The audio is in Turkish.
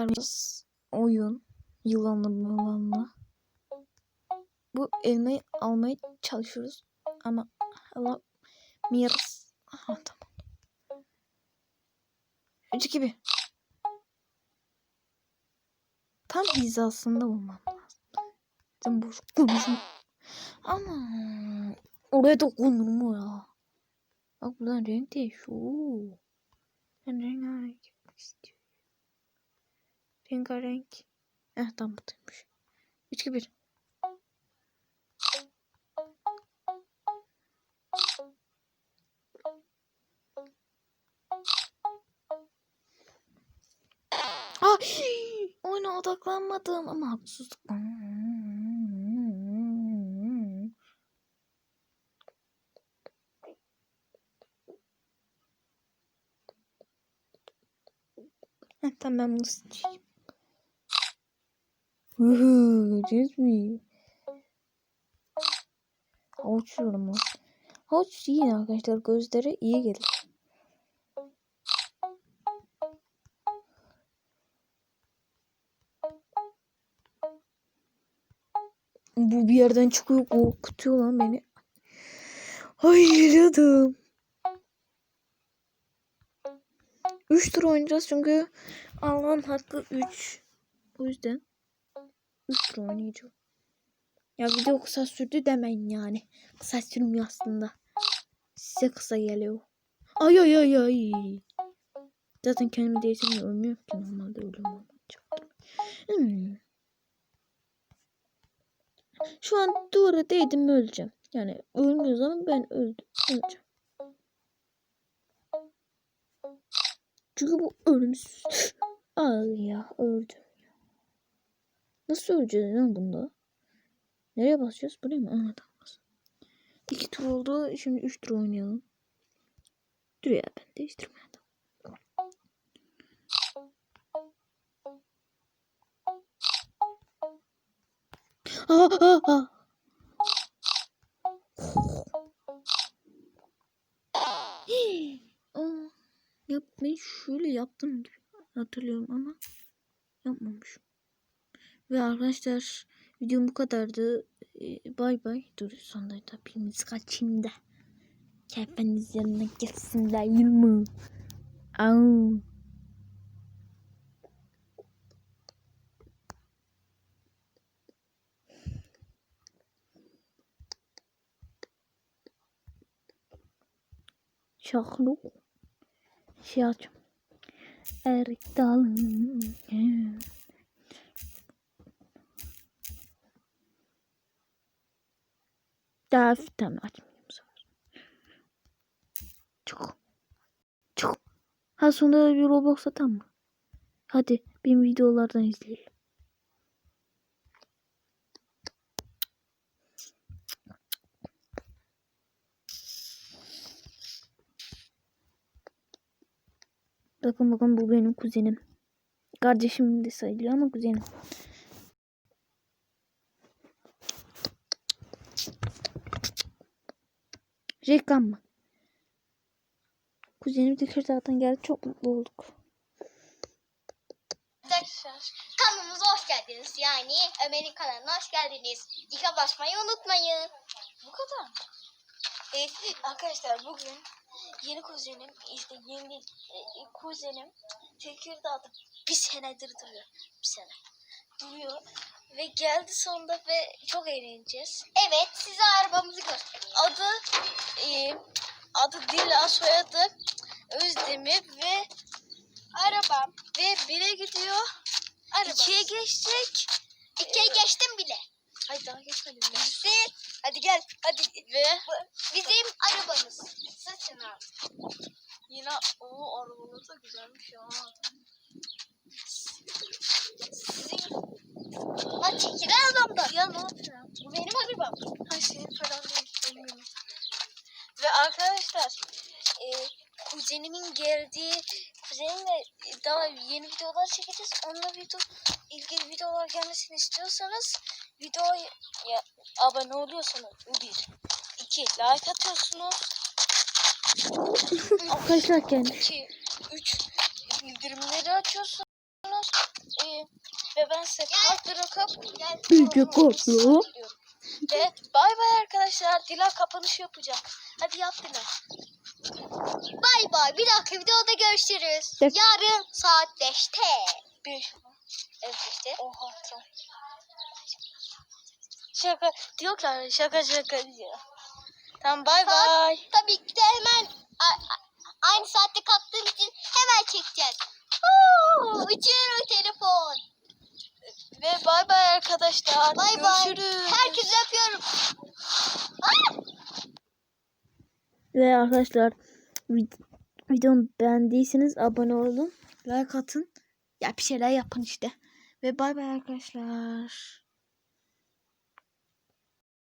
Biraz oyun. Yılanla yılanla. Bu elmayı almaya çalışıyoruz. Ama Allah miras. Aha tamam. 3 2 1. Tam hizasında olmam lazım. Sen boş konuşma. Ama oraya da konur mu ya? Bak buradan renk değişiyor. Ben rengarenk yapmak istiyorum. Rengarenk. Eh tam buradaymış. 3 2 1. Ah, oyuna odaklanmadım ama haksızlık. Tamam ben bunu seçeyim. Hıhı, gördünüz mü? Havuç yiyorum lan. Havuç yiyin arkadaşlar gözlere iyi gelir. Bu bir yerden çıkıyor korkutuyor lan beni. Ay geliyordum. 3 tur oynayacağız çünkü Allah'ın hakkı 3. O yüzden 3 tur oynayacağım. Ya video kısa sürdü demeyin yani. Kısa sürmüyor aslında. Size kısa geliyor. Ay ay ay ay. Zaten kendimi değiştirmiyor. Ölmüyorum ki normalde ölüyorum. Hmm. Şu an duvara değdim öleceğim. Yani ölmüyoruz ama ben öldüm. Öleceğim. Çünkü bu ölümsüz. Ay ya öldüm. Nasıl öleceğiz lan bunda? Nereye basacağız? Buraya mı? Tamam bas. İki tur oldu. Şimdi üç tur oynayalım. Dur ya ben değiştirmeye Aa, aa, aa. Yapmayı şöyle yaptım hatırlıyorum ama yapmamışım. Ve arkadaşlar videom bu kadardı. Ee, bay bay. Dur sonunda da birimiz kaçayım da. Keyfiniz yanına değil mi? Au. Şahlu. Şey açım. Erik dalın. Daha tamam açmayayım sefer. Çok. Çok. Ha sonunda bir Roblox atan mı? Hadi benim videolardan izleyelim. Bakın bakın bu benim kuzenim. Kardeşim de sayılıyor ama kuzenim. Reklam mı? Kuzenim Tekirdağ'dan geldi. Çok mutlu olduk. Arkadaşlar kanalımıza hoş geldiniz. Yani Ömer'in kanalına hoş geldiniz. Dika basmayı unutmayın. Bu kadar? Evet arkadaşlar bugün yeni kuzenim işte yeni e, kuzenim Tekirdağ'da bir senedir duruyor. Bir sene duruyor ve geldi sonunda ve çok eğleneceğiz. Evet size arabamızı göstereyim. Adı e, adı Dila soyadı Özdemir ve arabam ve bire gidiyor. Araba. İkiye geçecek. İkiye geçtim bile. Hayır daha geçmedim. Hadi gel. Hadi. Ve bizim arabamız. Saçın abi. Yine o arabalar da güzelmiş ya. Sizin Lan çekil Ya ne yapacağım? Bu benim arabam. Ha senin falan değil. Ve arkadaşlar e, kuzenimin geldiği kuzenimle daha yeni videolar çekeceğiz. Onunla video ilgili videolar gelmesini istiyorsanız videoya ya, abone oluyorsanız bir, iki like atıyorsunuz. Arkadaşlar geldi. İki, üç bildirimleri açıyorsunuz. Hadi. Ve ben size korklu. Ve bay bay arkadaşlar. Dila kapanışı yapacak. Hadi yap Dila. Bay bay. Bir dahaki videoda görüşürüz. Evet. Yarın saat 5'te. Bir. Evet işte. Oha tamam. Şaka diyorlar şaka şaka diyor. Tamam bay Saat- bay. Tabii ki de hemen aynı saatte kalktığım için hemen çekeceğiz. Oo, uçuyor telefon. Ve bay bay arkadaşlar. Bay bay. Herkese öpüyorum. Aa! Ve arkadaşlar vid- videomu beğendiyseniz abone olun. Like atın. Ya bir şeyler yapın işte. Ve bay bay arkadaşlar.